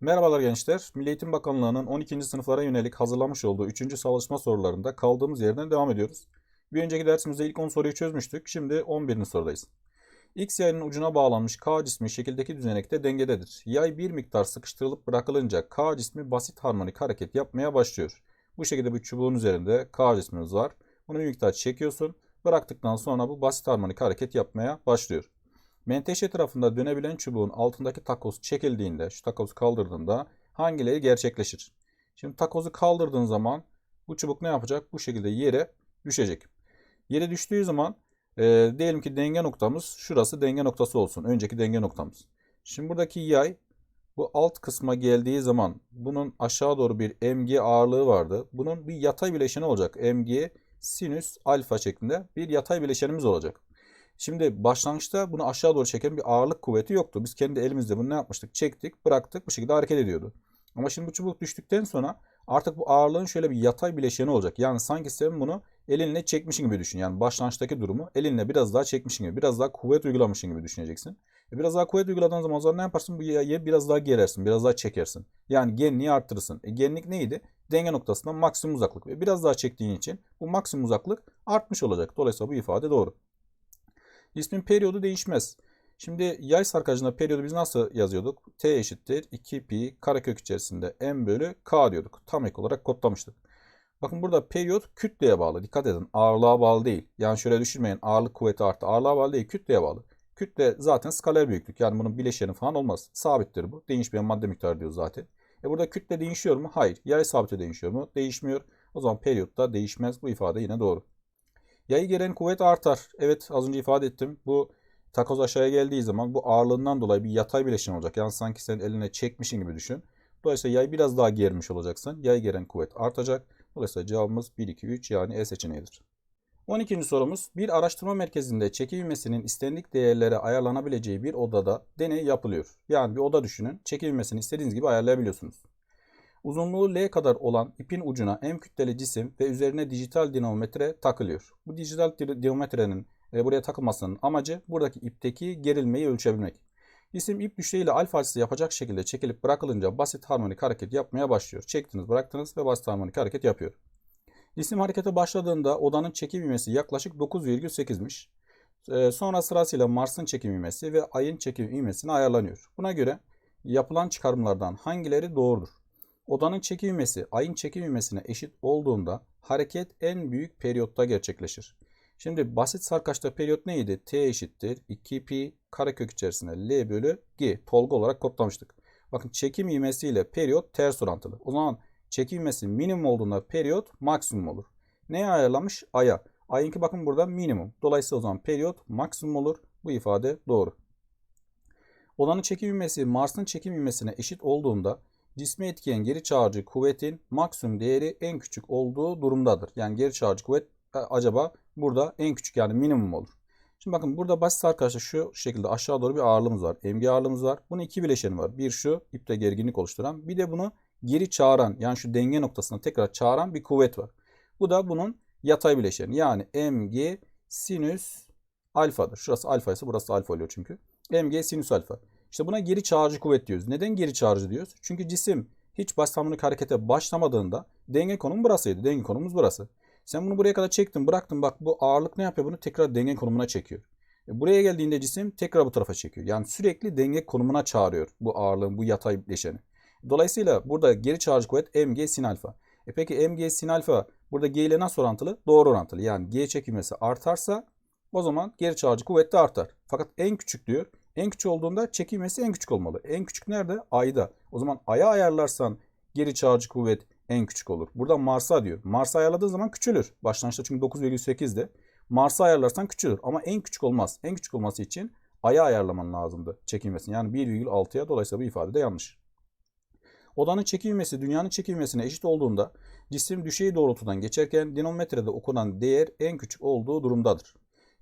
Merhabalar gençler. Milli Eğitim Bakanlığı'nın 12. sınıflara yönelik hazırlamış olduğu 3. çalışma sorularında kaldığımız yerden devam ediyoruz. Bir önceki dersimizde ilk 10 soruyu çözmüştük. Şimdi 11. sorudayız. X yayının ucuna bağlanmış K cismi şekildeki düzenekte dengededir. Yay bir miktar sıkıştırılıp bırakılınca K cismi basit harmonik hareket yapmaya başlıyor. Bu şekilde bir çubuğun üzerinde K cismimiz var. Bunu bir miktar çekiyorsun. Bıraktıktan sonra bu basit harmonik hareket yapmaya başlıyor. Menteşe tarafında dönebilen çubuğun altındaki takoz çekildiğinde, şu takozu kaldırdığında hangileri gerçekleşir? Şimdi takozu kaldırdığın zaman bu çubuk ne yapacak? Bu şekilde yere düşecek. Yere düştüğü zaman e, diyelim ki denge noktamız şurası denge noktası olsun. Önceki denge noktamız. Şimdi buradaki yay bu alt kısma geldiği zaman bunun aşağı doğru bir mg ağırlığı vardı. Bunun bir yatay bileşeni olacak. mg sinüs alfa şeklinde bir yatay bileşenimiz olacak. Şimdi başlangıçta bunu aşağı doğru çeken bir ağırlık kuvveti yoktu. Biz kendi elimizde bunu ne yapmıştık? Çektik, bıraktık, bu şekilde hareket ediyordu. Ama şimdi bu çubuk düştükten sonra artık bu ağırlığın şöyle bir yatay bileşeni olacak. Yani sanki sen bunu elinle çekmişin gibi düşün. Yani başlangıçtaki durumu elinle biraz daha çekmişin gibi, biraz daha kuvvet uygulamışın gibi düşüneceksin. E biraz daha kuvvet uyguladığın zaman o zaman ne yaparsın? Bu yayı biraz daha gerersin, biraz daha çekersin. Yani genliği arttırırsın. E genlik neydi? Denge noktasından maksimum uzaklık. Ve biraz daha çektiğin için bu maksimum uzaklık artmış olacak. Dolayısıyla bu ifade doğru. İsmin periyodu değişmez. Şimdi yay sarkacında periyodu biz nasıl yazıyorduk? T eşittir 2 pi karekök içerisinde m bölü k diyorduk. Tam ek olarak kodlamıştık. Bakın burada periyot kütleye bağlı. Dikkat edin ağırlığa bağlı değil. Yani şöyle düşünmeyin ağırlık kuvveti arttı. Ağırlığa bağlı değil kütleye bağlı. Kütle zaten skaler büyüklük. Yani bunun bileşeni falan olmaz. Sabittir bu. Değişmeyen madde miktarı diyor zaten. E burada kütle değişiyor mu? Hayır. Yay sabiti değişiyor mu? Değişmiyor. O zaman periyot da değişmez. Bu ifade yine doğru. Yayı gelen kuvvet artar. Evet az önce ifade ettim. Bu takoz aşağıya geldiği zaman bu ağırlığından dolayı bir yatay bileşen olacak. Yani sanki sen eline çekmişin gibi düşün. Dolayısıyla yay biraz daha germiş olacaksın. Yay gelen kuvvet artacak. Dolayısıyla cevabımız 1, 2, 3 yani E seçeneğidir. 12. sorumuz bir araştırma merkezinde çekim ivmesinin istendik değerlere ayarlanabileceği bir odada deney yapılıyor. Yani bir oda düşünün. Çekim ivmesini istediğiniz gibi ayarlayabiliyorsunuz. Uzunluğu L kadar olan ipin ucuna M kütleli cisim ve üzerine dijital dinamometre takılıyor. Bu dijital dinamometrenin e, buraya takılmasının amacı buradaki ipteki gerilmeyi ölçebilmek. Cisim ip düşleğiyle alfa açısı yapacak şekilde çekilip bırakılınca basit harmonik hareket yapmaya başlıyor. Çektiniz bıraktınız ve basit harmonik hareket yapıyor. Cisim harekete başladığında odanın çekim ivmesi yaklaşık 9,8'miş. E, sonra sırasıyla Mars'ın çekim ivmesi ve Ay'ın çekim ivmesine ayarlanıyor. Buna göre yapılan çıkarımlardan hangileri doğrudur? Odanın çekim ivmesi ayın çekim ivmesine eşit olduğunda hareket en büyük periyotta gerçekleşir. Şimdi basit sarkaçta periyot neydi? T eşittir 2 pi karekök içerisinde L bölü G tolga olarak kodlamıştık. Bakın çekim ivmesi ile periyot ters orantılı. O zaman çekim ivmesi minimum olduğunda periyot maksimum olur. Neye ayarlamış? Aya. Ayınki bakın burada minimum. Dolayısıyla o zaman periyot maksimum olur. Bu ifade doğru. Odanın çekim ivmesi Mars'ın çekim ivmesine eşit olduğunda cismi etkileyen geri çağırıcı kuvvetin maksimum değeri en küçük olduğu durumdadır. Yani geri çağırıcı kuvvet e, acaba burada en küçük yani minimum olur. Şimdi bakın burada basit arkadaşlar şu şekilde aşağı doğru bir ağırlığımız var. Mg ağırlığımız var. Bunun iki bileşeni var. Bir şu ipte gerginlik oluşturan. Bir de bunu geri çağıran yani şu denge noktasına tekrar çağıran bir kuvvet var. Bu da bunun yatay bileşeni. Yani mg sinüs alfadır. Şurası alfa ise burası alfa oluyor çünkü. mg sinüs alfa. İşte buna geri çağırıcı kuvvet diyoruz. Neden geri çağırıcı diyoruz? Çünkü cisim hiç harmonik harekete başlamadığında denge konumu burasıydı. Denge konumumuz burası. Sen bunu buraya kadar çektin bıraktın bak bu ağırlık ne yapıyor bunu tekrar denge konumuna çekiyor. E buraya geldiğinde cisim tekrar bu tarafa çekiyor. Yani sürekli denge konumuna çağırıyor bu ağırlığın bu yatay bileşeni. Dolayısıyla burada geri çağırıcı kuvvet mg sin alfa. E peki mg sin alfa burada g ile nasıl orantılı? Doğru orantılı. Yani g çekilmesi artarsa o zaman geri çağırıcı kuvvet de artar. Fakat en küçük diyor. En küçük olduğunda çekilmesi en küçük olmalı. En küçük nerede? Ayda. O zaman aya ayarlarsan geri çağırıcı kuvvet en küçük olur. Burada Mars'a diyor. Mars'a ayarladığın zaman küçülür. Başlangıçta çünkü 9,8'de. Mars'a ayarlarsan küçülür ama en küçük olmaz. En küçük olması için aya ayarlaman lazımdı çekilmesini. Yani 1,6'ya dolayısıyla bu ifade de yanlış. Odanın çekilmesi dünyanın çekilmesine eşit olduğunda cisim düşey doğrultudan geçerken dinamometrede okunan değer en küçük olduğu durumdadır.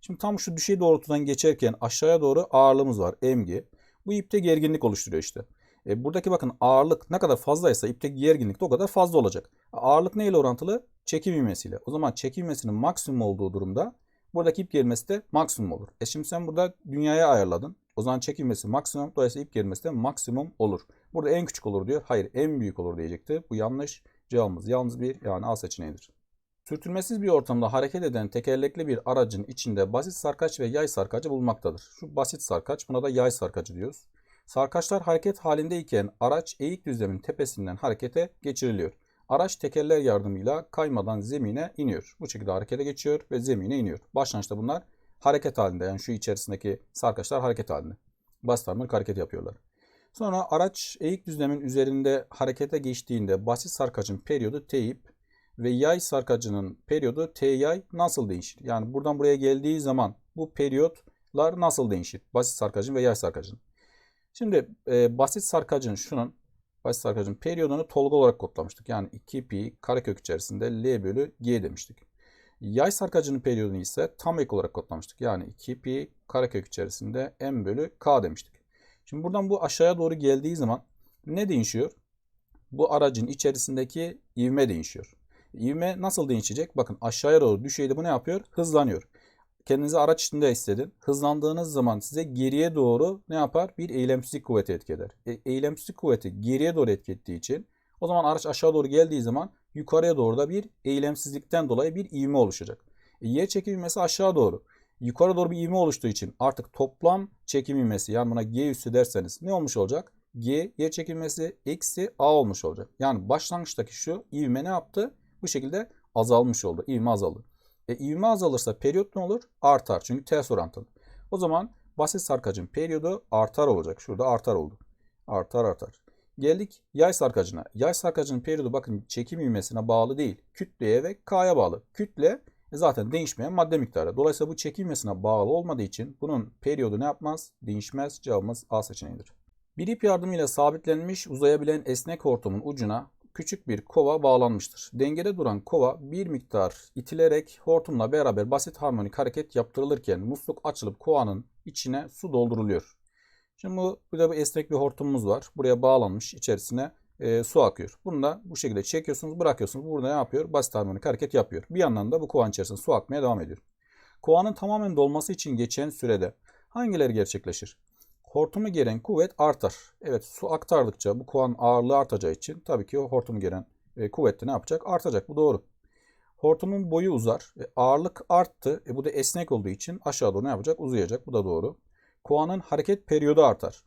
Şimdi tam şu düşey doğrultudan geçerken aşağıya doğru ağırlığımız var mg. Bu ipte gerginlik oluşturuyor işte. E, buradaki bakın ağırlık ne kadar fazlaysa ipteki gerginlik de o kadar fazla olacak. Ağırlık neyle orantılı? Çekim ivmesiyle. O zaman çekim ivmesinin maksimum olduğu durumda Buradaki ip gerilmesi de maksimum olur. E şimdi sen burada dünyaya ayarladın. O zaman çekim ivmesi maksimum. Dolayısıyla ip gerilmesi de maksimum olur. Burada en küçük olur diyor. Hayır en büyük olur diyecekti. Bu yanlış. Cevabımız yalnız bir yani A seçeneğidir. Sürtünmesiz bir ortamda hareket eden tekerlekli bir aracın içinde basit sarkaç ve yay sarkacı bulunmaktadır. Şu basit sarkaç buna da yay sarkacı diyoruz. Sarkaçlar hareket halindeyken araç eğik düzlemin tepesinden harekete geçiriliyor. Araç tekerler yardımıyla kaymadan zemine iniyor. Bu şekilde harekete geçiyor ve zemine iniyor. Başlangıçta bunlar hareket halinde yani şu içerisindeki sarkaçlar hareket halinde. Basit harmonik hareket yapıyorlar. Sonra araç eğik düzlemin üzerinde harekete geçtiğinde basit sarkacın periyodu teyip ve yay sarkacının periyodu t yay nasıl değişir? Yani buradan buraya geldiği zaman bu periyotlar nasıl değişir? Basit sarkacın ve yay sarkacın. Şimdi e, basit sarkacın şunun basit sarkacın periyodunu tolga olarak kodlamıştık. Yani 2 pi karekök içerisinde L bölü G demiştik. Yay sarkacının periyodunu ise tam ek olarak kodlamıştık. Yani 2 pi karekök içerisinde M bölü K demiştik. Şimdi buradan bu aşağıya doğru geldiği zaman ne değişiyor? Bu aracın içerisindeki ivme değişiyor. İvme nasıl değişecek? Bakın aşağıya doğru düşeydi bu ne yapıyor? Hızlanıyor. Kendinizi araç içinde hissedin. Hızlandığınız zaman size geriye doğru ne yapar? Bir eylemsizlik kuvveti etki eder. E, eylemsizlik kuvveti geriye doğru etki ettiği için o zaman araç aşağı doğru geldiği zaman yukarıya doğru da bir eylemsizlikten dolayı bir ivme oluşacak. E, yer çekim ivmesi aşağı doğru. Yukarı doğru bir ivme oluştuğu için artık toplam çekim ivmesi yani buna G üssü derseniz ne olmuş olacak? G yer çekilmesi eksi A olmuş olacak. Yani başlangıçtaki şu ivme ne yaptı? Bu şekilde azalmış oldu. İvme azaldı. E ivme azalırsa periyot ne olur? Artar. Çünkü ters orantılı. O zaman basit sarkacın periyodu artar olacak. Şurada artar oldu. Artar artar. Geldik yay sarkacına. Yay sarkacının periyodu bakın çekim ivmesine bağlı değil. Kütleye ve K'ya bağlı. Kütle zaten değişmeyen madde miktarı. Dolayısıyla bu çekim ivmesine bağlı olmadığı için bunun periyodu ne yapmaz? Değişmez. Cevabımız A seçeneğidir. Bir ip yardımıyla sabitlenmiş uzayabilen esnek hortumun ucuna küçük bir kova bağlanmıştır. Dengede duran kova bir miktar itilerek hortumla beraber basit harmonik hareket yaptırılırken musluk açılıp kovanın içine su dolduruluyor. Şimdi bu, burada bir esnek bir hortumumuz var. Buraya bağlanmış içerisine e, su akıyor. Bunu da bu şekilde çekiyorsunuz bırakıyorsunuz. Burada ne yapıyor? Basit harmonik hareket yapıyor. Bir yandan da bu kovanın içerisinde su akmaya devam ediyor. Kovanın tamamen dolması için geçen sürede hangileri gerçekleşir? Hortumu geren kuvvet artar. Evet su aktardıkça bu kovanın ağırlığı artacağı için tabii ki o hortumu geren e, kuvvet de ne yapacak? Artacak. Bu doğru. Hortumun boyu uzar. E, ağırlık arttı. E, bu da esnek olduğu için aşağı doğru ne yapacak? Uzayacak. Bu da doğru. Kovanın hareket periyodu artar.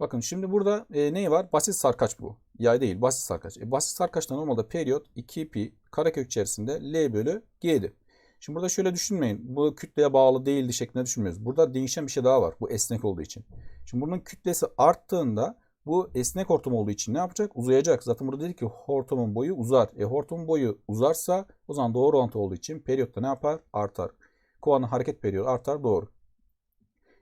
Bakın şimdi burada e, neyi var? Basit sarkaç bu. Yay değil basit sarkaç. E, basit sarkaçta normalde periyot 2 pi karekök içerisinde L bölü G'dir. Şimdi burada şöyle düşünmeyin. Bu kütleye bağlı değildi şeklinde düşünmüyoruz. Burada değişen bir şey daha var. Bu esnek olduğu için. Şimdi bunun kütlesi arttığında bu esnek hortum olduğu için ne yapacak? Uzayacak. Zaten burada dedik ki hortumun boyu uzar. E hortumun boyu uzarsa o zaman doğru orantı olduğu için periyotta ne yapar? Artar. Kovanın hareket periyodu artar. Doğru.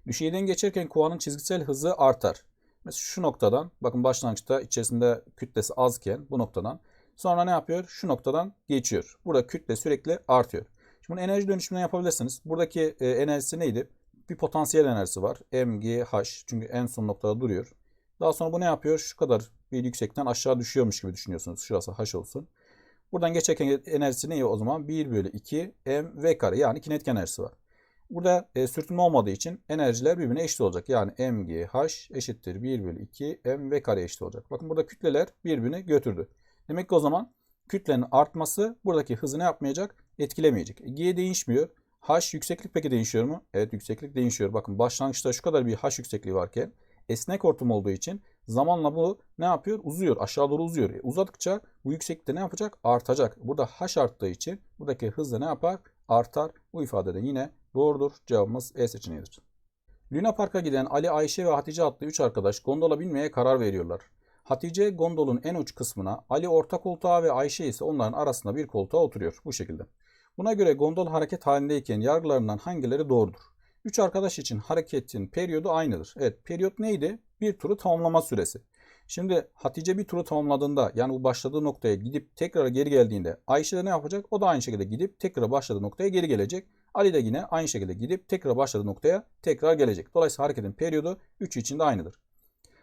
Düşeyden geçerken kovanın çizgisel hızı artar. Mesela şu noktadan bakın başlangıçta içerisinde kütlesi azken bu noktadan sonra ne yapıyor? Şu noktadan geçiyor. Burada kütle sürekli artıyor. Şimdi enerji dönüşümünden yapabilirsiniz. Buradaki e, enerjisi neydi? Bir potansiyel enerjisi var. MGH. Çünkü en son noktada duruyor. Daha sonra bu ne yapıyor? Şu kadar bir yüksekten aşağı düşüyormuş gibi düşünüyorsunuz. Şurası H olsun. Buradan geçerken enerjisi ne o zaman? 1 bölü 2 mv kare yani kinetik enerjisi var. Burada e, sürtünme olmadığı için enerjiler birbirine eşit olacak. Yani mgh eşittir 1 bölü 2 mv kare eşit olacak. Bakın burada kütleler birbirini götürdü. Demek ki o zaman kütlenin artması buradaki hızı ne yapmayacak? Etkilemeyecek. E, G değişmiyor. H yükseklik peki değişiyor mu? Evet yükseklik değişiyor. Bakın başlangıçta şu kadar bir H yüksekliği varken esnek hortum olduğu için zamanla bu ne yapıyor? Uzuyor. Aşağı doğru uzuyor. E, uzadıkça bu yükseklikte ne yapacak? Artacak. Burada H arttığı için buradaki hız da ne yapar? Artar. Bu ifade de yine doğrudur. Cevabımız E seçeneğidir. Luna Park'a giden Ali, Ayşe ve Hatice adlı 3 arkadaş gondola binmeye karar veriyorlar. Hatice gondolun en uç kısmına, Ali orta koltuğa ve Ayşe ise onların arasında bir koltuğa oturuyor. Bu şekilde. Buna göre gondol hareket halindeyken yargılarından hangileri doğrudur? Üç arkadaş için hareketin periyodu aynıdır. Evet periyot neydi? Bir turu tamamlama süresi. Şimdi Hatice bir turu tamamladığında yani bu başladığı noktaya gidip tekrar geri geldiğinde Ayşe de ne yapacak? O da aynı şekilde gidip tekrar başladığı noktaya geri gelecek. Ali de yine aynı şekilde gidip tekrar başladığı noktaya tekrar gelecek. Dolayısıyla hareketin periyodu 3 için de aynıdır.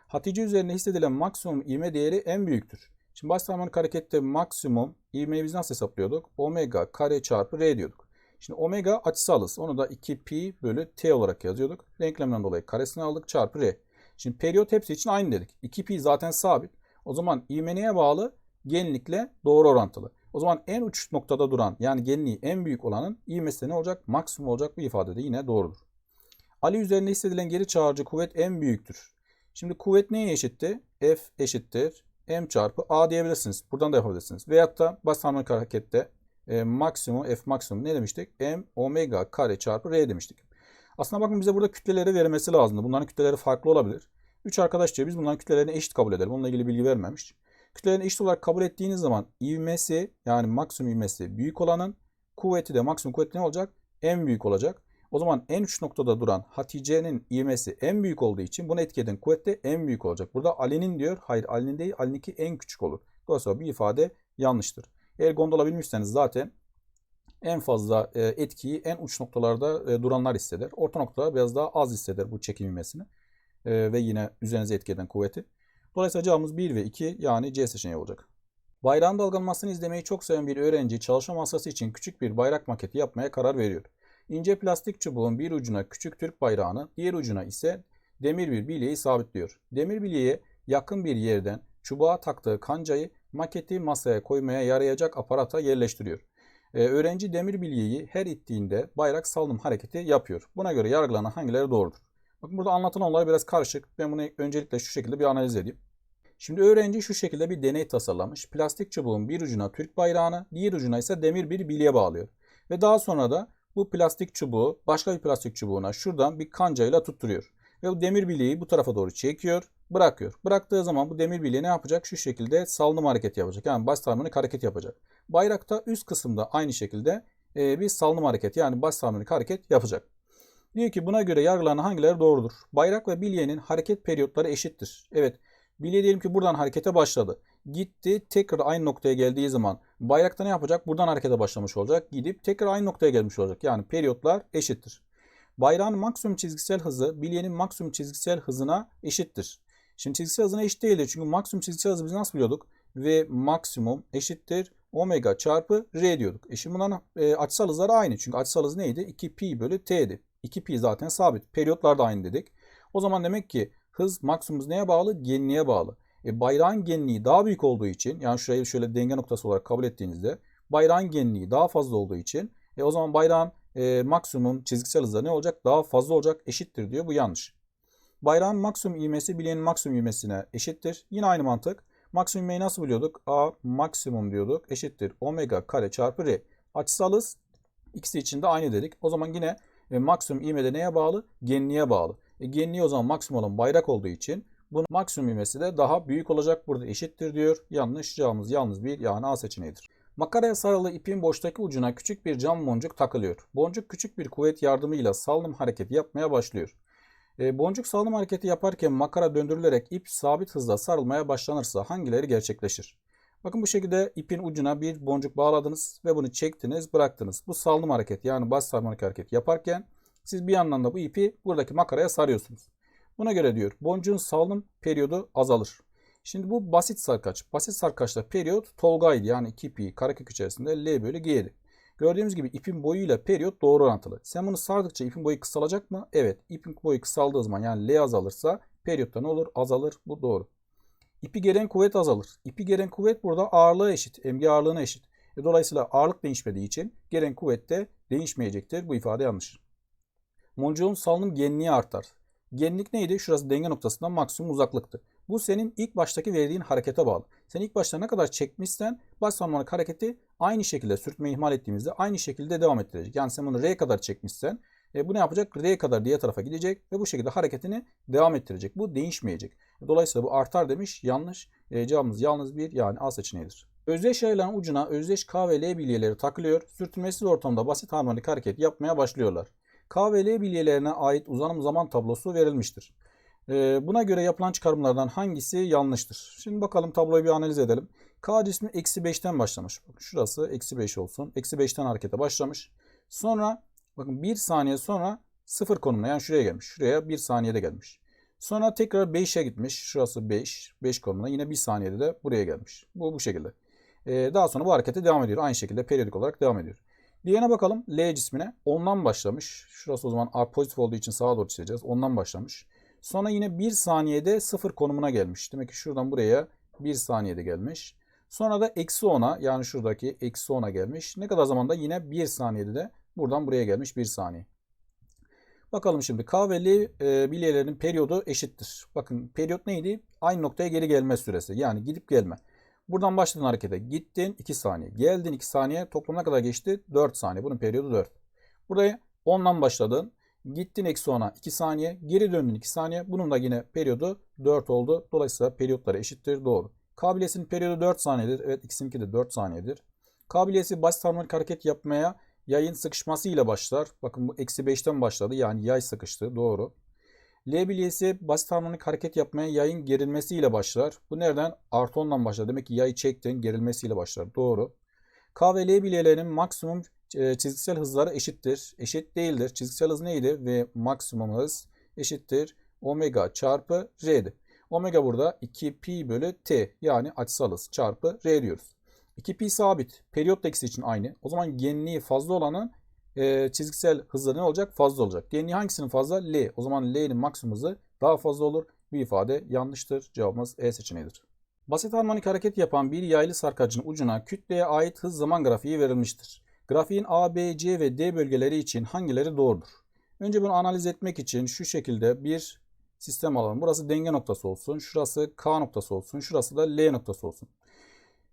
Hatice üzerinde hissedilen maksimum ivme değeri en büyüktür. Şimdi basit harmonik harekette maksimum ivmeyi biz nasıl hesaplıyorduk? Omega kare çarpı r diyorduk. Şimdi omega açısalız. Onu da 2pi bölü t olarak yazıyorduk. Denklemden dolayı karesini aldık çarpı r. Şimdi periyot hepsi için aynı dedik. 2pi zaten sabit. O zaman ivme neye bağlı? Genlikle doğru orantılı. O zaman en uç noktada duran yani genliği en büyük olanın ivmesi ne olacak? Maksimum olacak bu ifade de yine doğrudur. Ali üzerinde hissedilen geri çağırıcı kuvvet en büyüktür. Şimdi kuvvet neye eşitti? F eşittir m çarpı a diyebilirsiniz. Buradan da yapabilirsiniz. Veyahut da basit harmonik harekette e, maksimum f maksimum ne demiştik? m omega kare çarpı r demiştik. Aslında bakın bize burada kütleleri vermesi lazımdı. Bunların kütleleri farklı olabilir. 3 arkadaş diyor biz bunların kütlelerini eşit kabul edelim. Onunla ilgili bilgi vermemiş. Kütlelerini eşit olarak kabul ettiğiniz zaman ivmesi yani maksimum ivmesi büyük olanın kuvveti de maksimum kuvveti ne olacak? En büyük olacak. O zaman en uç noktada duran Hatice'nin ivmesi en büyük olduğu için bunu etki eden kuvvet de en büyük olacak. Burada Ali'nin diyor. Hayır Ali'nin değil Ali'ninki en küçük olur. Dolayısıyla bir ifade yanlıştır. Eğer gondola bilmişseniz zaten en fazla e, etkiyi en uç noktalarda e, duranlar hisseder. Orta noktada biraz daha az hisseder bu çekim ivmesini. E, ve yine üzerinize etki eden kuvveti. Dolayısıyla cevabımız 1 ve 2 yani C seçeneği olacak. Bayrağın dalgalanmasını izlemeyi çok seven bir öğrenci çalışma masası için küçük bir bayrak maketi yapmaya karar veriyor. İnce plastik çubuğun bir ucuna küçük Türk bayrağını, diğer ucuna ise demir bir bilyeyi sabitliyor. Demir bilyeye yakın bir yerden çubuğa taktığı kancayı maketi masaya koymaya yarayacak aparata yerleştiriyor. Ee, öğrenci demir bilyeyi her ittiğinde bayrak salınım hareketi yapıyor. Buna göre yargılanan hangileri doğrudur? Bakın burada anlatılan olay biraz karışık. Ben bunu öncelikle şu şekilde bir analiz edeyim. Şimdi öğrenci şu şekilde bir deney tasarlamış. Plastik çubuğun bir ucuna Türk bayrağını, diğer ucuna ise demir bir bilye bağlıyor. Ve daha sonra da bu plastik çubuğu başka bir plastik çubuğuna şuradan bir kancayla tutturuyor. Ve bu demir bilyeyi bu tarafa doğru çekiyor, bırakıyor. Bıraktığı zaman bu demir bilye ne yapacak? Şu şekilde salınım hareketi yapacak. Yani basit harmonik hareket yapacak. Bayrakta üst kısımda aynı şekilde bir salınım hareketi yani basit harmonik hareket yapacak. Diyor ki buna göre yargılanan hangileri doğrudur? Bayrak ve bilyenin hareket periyotları eşittir. Evet bilye diyelim ki buradan harekete başladı. Gitti tekrar aynı noktaya geldiği zaman bayrakta ne yapacak? Buradan harekete başlamış olacak. Gidip tekrar aynı noktaya gelmiş olacak. Yani periyotlar eşittir. Bayrağın maksimum çizgisel hızı bilyenin maksimum çizgisel hızına eşittir. Şimdi çizgisel hızına eşit değildir. Çünkü maksimum çizgisel hızı biz nasıl biliyorduk? Ve maksimum eşittir omega çarpı r diyorduk. E şimdi bunların e, açısal hızları aynı. Çünkü açısal hız neydi? 2pi bölü t'di. 2pi zaten sabit. Periyotlar da aynı dedik. O zaman demek ki hız maksimum neye bağlı? Genliğe bağlı. E, bayrağın genliği daha büyük olduğu için yani şurayı şöyle denge noktası olarak kabul ettiğinizde bayrağın genliği daha fazla olduğu için e, o zaman bayrağın e, maksimum çizgisel hızı ne olacak? Daha fazla olacak eşittir diyor. Bu yanlış. Bayrağın maksimum ivmesi bilyenin maksimum ivmesine eşittir. Yine aynı mantık. Maksimum ivmeyi nasıl biliyorduk? A maksimum diyorduk. Eşittir omega kare çarpı r. Açısal hız ikisi için de aynı dedik. O zaman yine e, maksimum ivme neye bağlı? Genliğe bağlı. E, genliği o zaman maksimum olan bayrak olduğu için bunun maksimum ivmesi de daha büyük olacak. Burada eşittir diyor. Yanlış cevabımız yalnız bir yani A seçeneğidir. Makaraya sarılı ipin boştaki ucuna küçük bir cam boncuk takılıyor. Boncuk küçük bir kuvvet yardımıyla salınım hareketi yapmaya başlıyor. E, boncuk salınım hareketi yaparken makara döndürülerek ip sabit hızla sarılmaya başlanırsa hangileri gerçekleşir? Bakın bu şekilde ipin ucuna bir boncuk bağladınız ve bunu çektiniz, bıraktınız. Bu salınım hareketi yani basit harmonik hareket yaparken siz bir yandan da bu ipi buradaki makaraya sarıyorsunuz. Buna göre diyor boncuğun salınım periyodu azalır. Şimdi bu basit sarkaç. Basit sarkaçta periyot tolgaydı yani 2pi karekök içerisinde L bölü G'di. Gördüğümüz gibi ipin boyuyla periyot doğru orantılı. Sen bunu sardıkça ipin boyu kısalacak mı? Evet. İpin boyu kısaldığı zaman yani L azalırsa periyotta ne olur? Azalır. Bu doğru. İpi geren kuvvet azalır. İpi geren kuvvet burada ağırlığa eşit. Mg ağırlığına eşit. E, dolayısıyla ağırlık değişmediği için gelen kuvvet de değişmeyecektir. Bu ifade yanlış. Moncuğun salınım genliği artar. Genlik neydi? Şurası denge noktasından maksimum uzaklıktı. Bu senin ilk baştaki verdiğin harekete bağlı. Sen ilk başta ne kadar çekmişsen baş harmonik hareketi aynı şekilde sürtmeyi ihmal ettiğimizde aynı şekilde devam ettirecek. Yani sen bunu R kadar çekmişsen e, bu ne yapacak? R kadar diğer tarafa gidecek ve bu şekilde hareketini devam ettirecek. Bu değişmeyecek. Dolayısıyla bu artar demiş. Yanlış. E, cevabımız yalnız bir yani A seçeneğidir. Özdeş yayılan ucuna özdeş K ve L bilyeleri takılıyor. Sürtünmesiz ortamda basit harmonik hareket yapmaya başlıyorlar. K ve L bilyelerine ait uzanım zaman tablosu verilmiştir. Ee, buna göre yapılan çıkarımlardan hangisi yanlıştır? Şimdi bakalım tabloyu bir analiz edelim. K cismi eksi 5'ten başlamış. Bakın şurası eksi 5 olsun. Eksi 5'ten harekete başlamış. Sonra bakın 1 saniye sonra 0 konumuna yani şuraya gelmiş. Şuraya 1 saniyede gelmiş. Sonra tekrar 5'e gitmiş. Şurası 5. 5 konumuna yine 1 saniyede de buraya gelmiş. Bu bu şekilde. Ee, daha sonra bu harekete devam ediyor. Aynı şekilde periyodik olarak devam ediyor. Diğerine bakalım. L cismine. Ondan başlamış. Şurası o zaman A pozitif olduğu için sağa doğru çizeceğiz. Ondan başlamış. Sonra yine 1 saniyede 0 konumuna gelmiş. Demek ki şuradan buraya 1 saniyede gelmiş. Sonra da eksi 10'a yani şuradaki eksi 10'a gelmiş. Ne kadar zamanda? Yine 1 saniyede de buradan buraya gelmiş 1 saniye. Bakalım şimdi K ve L e, bilyelerin periyodu eşittir. Bakın periyot neydi? Aynı noktaya geri gelme süresi. Yani gidip gelme. Buradan başladın harekete. Gittin 2 saniye. Geldin 2 saniye. Toplam kadar geçti? 4 saniye. Bunun periyodu 4. Buraya 10'dan başladın. Gittin eksi 10'a 2 saniye. Geri döndün 2 saniye. Bunun da yine periyodu 4 oldu. Dolayısıyla periyotları eşittir. Doğru. Kabiliyesinin periyodu 4 saniyedir. Evet ikisininki de 4 saniyedir. Kabiliyesi basit harmonik hareket yapmaya yayın sıkışması ile başlar. Bakın bu eksi 5'ten başladı. Yani yay sıkıştı. Doğru. L bilyesi basit harmonik hareket yapmaya yayın gerilmesiyle başlar. Bu nereden? Artı 10'dan başlar. Demek ki yayı çektin gerilmesiyle başlar. Doğru. K ve L bilyelerinin maksimum e, çizgisel hızları eşittir. Eşit değildir. Çizgisel hız neydi? Ve maksimum hız eşittir. Omega çarpı R'di. Omega burada 2pi bölü T yani açısal hız çarpı R diyoruz. 2pi sabit. Periyot da ikisi için aynı. O zaman genliği fazla olanın e, çizgisel hızları ne olacak? Fazla olacak. Genliği hangisinin fazla? L. O zaman L'nin maksimum hızı daha fazla olur. Bu ifade yanlıştır. Cevabımız E seçeneğidir. Basit harmonik hareket yapan bir yaylı sarkacın ucuna kütleye ait hız zaman grafiği verilmiştir. Grafiğin A, B, C ve D bölgeleri için hangileri doğrudur? Önce bunu analiz etmek için şu şekilde bir sistem alalım. Burası denge noktası olsun. Şurası K noktası olsun. Şurası da L noktası olsun.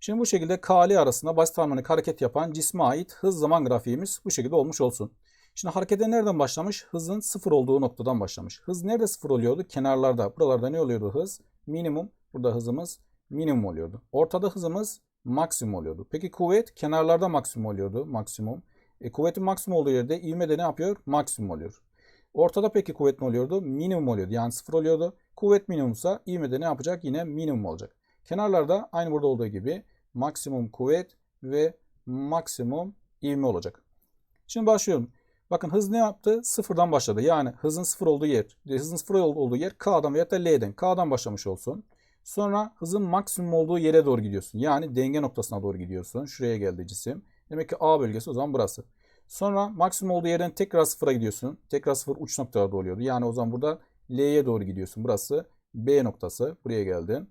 Şimdi bu şekilde K, L arasında basit harmonik hareket yapan cisme ait hız zaman grafiğimiz bu şekilde olmuş olsun. Şimdi harekete nereden başlamış? Hızın sıfır olduğu noktadan başlamış. Hız nerede sıfır oluyordu? Kenarlarda. Buralarda ne oluyordu hız? Minimum. Burada hızımız minimum oluyordu. Ortada hızımız maksimum oluyordu. Peki kuvvet kenarlarda maksimum oluyordu. Maksimum. E, kuvvetin maksimum olduğu yerde ivme de ne yapıyor? Maksimum oluyor. Ortada peki kuvvet ne oluyordu? Minimum oluyordu. Yani sıfır oluyordu. Kuvvet minimumsa ivme de ne yapacak? Yine minimum olacak. Kenarlarda aynı burada olduğu gibi maksimum kuvvet ve maksimum ivme olacak. Şimdi başlıyorum. Bakın hız ne yaptı? Sıfırdan başladı. Yani hızın sıfır olduğu yer, hızın sıfır olduğu yer K'dan veya da L'den. K'dan başlamış olsun. Sonra hızın maksimum olduğu yere doğru gidiyorsun. Yani denge noktasına doğru gidiyorsun. Şuraya geldi cisim. Demek ki A bölgesi o zaman burası. Sonra maksimum olduğu yerden tekrar sıfıra gidiyorsun. Tekrar sıfır uç noktalarda oluyordu. Yani o zaman burada L'ye doğru gidiyorsun. Burası B noktası. Buraya geldin.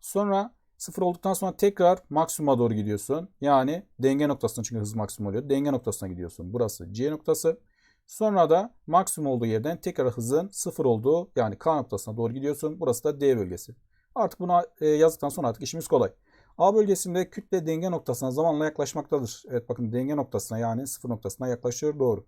Sonra sıfır olduktan sonra tekrar maksimuma doğru gidiyorsun. Yani denge noktasına çünkü hız maksimum oluyor. Denge noktasına gidiyorsun. Burası C noktası. Sonra da maksimum olduğu yerden tekrar hızın sıfır olduğu yani K noktasına doğru gidiyorsun. Burası da D bölgesi. Artık buna e, yazdıktan sonra artık işimiz kolay. A bölgesinde kütle denge noktasına zamanla yaklaşmaktadır. Evet bakın denge noktasına yani sıfır noktasına yaklaşıyor. Doğru.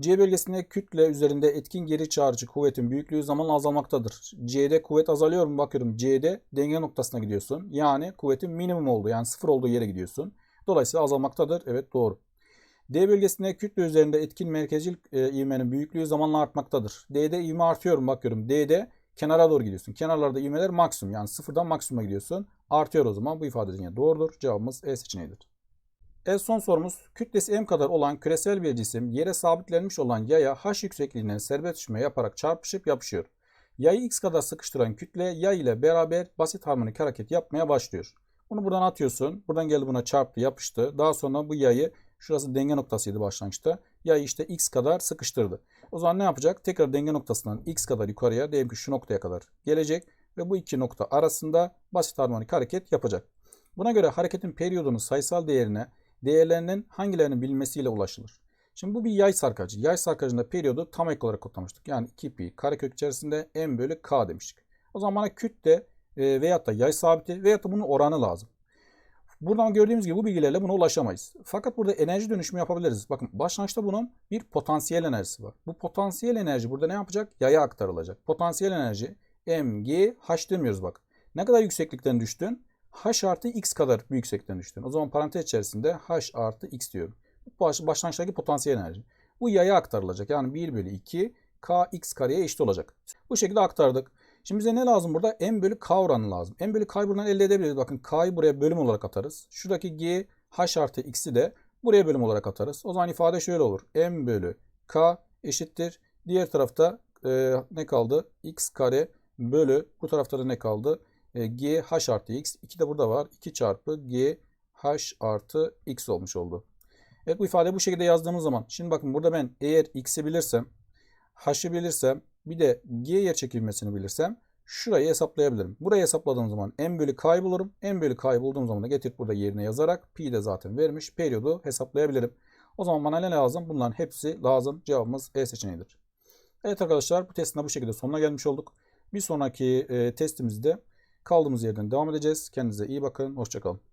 C bölgesinde kütle üzerinde etkin geri çağrıcı kuvvetin büyüklüğü zamanla azalmaktadır. C'de kuvvet azalıyor mu? Bakıyorum C'de denge noktasına gidiyorsun. Yani kuvvetin minimum olduğu yani sıfır olduğu yere gidiyorsun. Dolayısıyla azalmaktadır. Evet doğru. D bölgesinde kütle üzerinde etkin merkezcil e, ivmenin büyüklüğü zamanla artmaktadır. D'de ivme artıyor mu? Bakıyorum D'de kenara doğru gidiyorsun. Kenarlarda ivmeler maksimum yani sıfırdan maksimuma gidiyorsun. Artıyor o zaman bu ifade yine doğrudur. Cevabımız E seçeneğidir. Evet son sorumuz. Kütlesi m kadar olan küresel bir cisim yere sabitlenmiş olan yaya h yüksekliğinden serbest düşme yaparak çarpışıp yapışıyor. Yayı x kadar sıkıştıran kütle yay ile beraber basit harmonik hareket yapmaya başlıyor. Bunu buradan atıyorsun. Buradan geldi buna çarptı yapıştı. Daha sonra bu yayı şurası denge noktasıydı başlangıçta. Yayı işte x kadar sıkıştırdı. O zaman ne yapacak? Tekrar denge noktasından x kadar yukarıya diyelim ki şu noktaya kadar gelecek ve bu iki nokta arasında basit harmonik hareket yapacak. Buna göre hareketin periyodunun sayısal değerine değerlerinin hangilerinin bilinmesiyle ulaşılır. Şimdi bu bir yay sarkacı. Yay sarkacında periyodu tam ek olarak kodlamıştık. Yani 2pi karekök içerisinde m bölü k demiştik. O zaman bana kütle e, veyahut da yay sabiti veyahut da bunun oranı lazım. Buradan gördüğümüz gibi bu bilgilerle buna ulaşamayız. Fakat burada enerji dönüşümü yapabiliriz. Bakın başlangıçta bunun bir potansiyel enerjisi var. Bu potansiyel enerji burada ne yapacak? Yaya aktarılacak. Potansiyel enerji mg h demiyoruz bak. Ne kadar yükseklikten düştün? H artı x kadar bir yükseklikten düştün. O zaman parantez içerisinde h artı x diyorum. Bu başlangıçtaki potansiyel enerji. Bu yaya aktarılacak. Yani 1 bölü 2 k x kareye eşit olacak. Bu şekilde aktardık. Şimdi bize ne lazım burada? M bölü K oranı lazım. M bölü K'yı buradan elde edebiliriz. Bakın K'yı buraya bölüm olarak atarız. Şuradaki G H artı X'i de buraya bölüm olarak atarız. O zaman ifade şöyle olur. M bölü K eşittir. Diğer tarafta e, ne kaldı? X kare bölü bu tarafta da ne kaldı? E, G H artı X. 2 de burada var. 2 çarpı G H artı X olmuş oldu. Evet bu ifadeyi bu şekilde yazdığımız zaman şimdi bakın burada ben eğer x'i bilirsem h'ı bilirsem bir de g yer çekilmesini bilirsem şurayı hesaplayabilirim. Burayı hesapladığım zaman m bölü k'yı bulurum. m bölü k'yı bulduğum zaman da getirip burada yerine yazarak pi de zaten vermiş. Periyodu hesaplayabilirim. O zaman bana ne lazım? Bunların hepsi lazım. Cevabımız E seçeneğidir. Evet arkadaşlar bu testin bu şekilde sonuna gelmiş olduk. Bir sonraki e, testimizde kaldığımız yerden devam edeceğiz. Kendinize iyi bakın. Hoşçakalın.